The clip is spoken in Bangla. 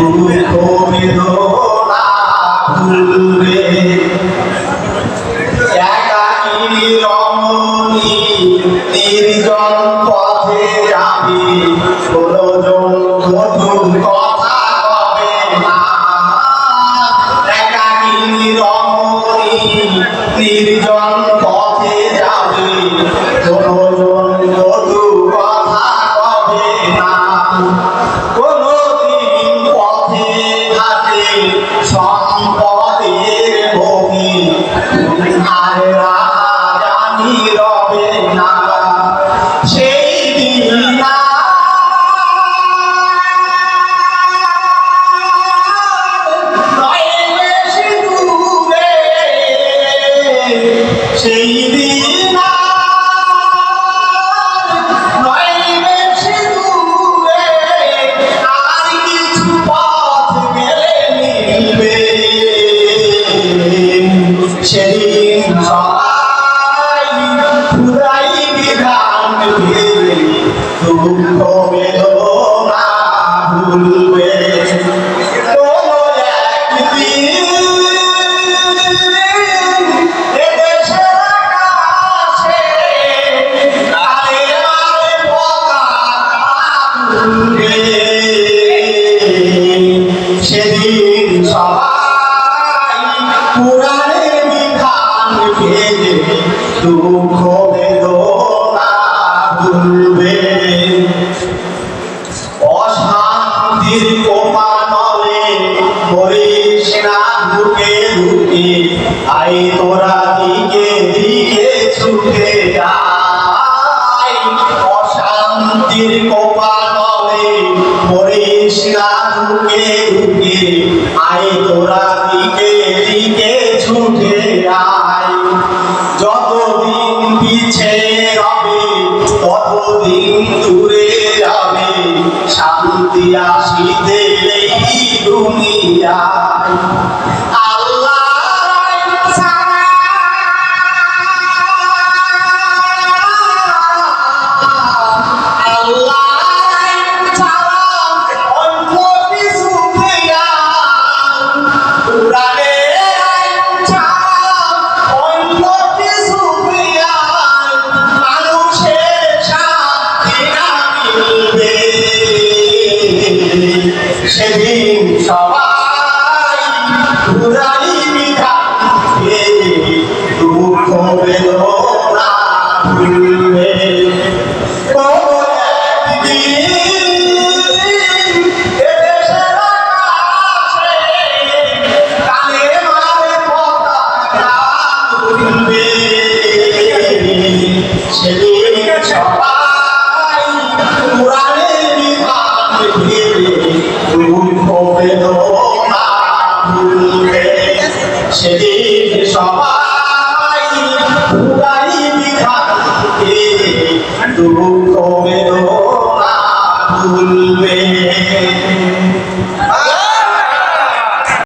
দুঃখ বেদনা ভুলবে। একাকি রমণী নির্জন পথে যাবি। ষোলজন মধুর কথা কবে না একাকি রমণী নির্জন পথে যাবি। talking about Oh, man. দিকে ছুটে আয় যতদিন পিছে রবে ততদিন দূরে যাবে। শান্তি আসিতে দুনিয়া Adorar भुलाई दिखा के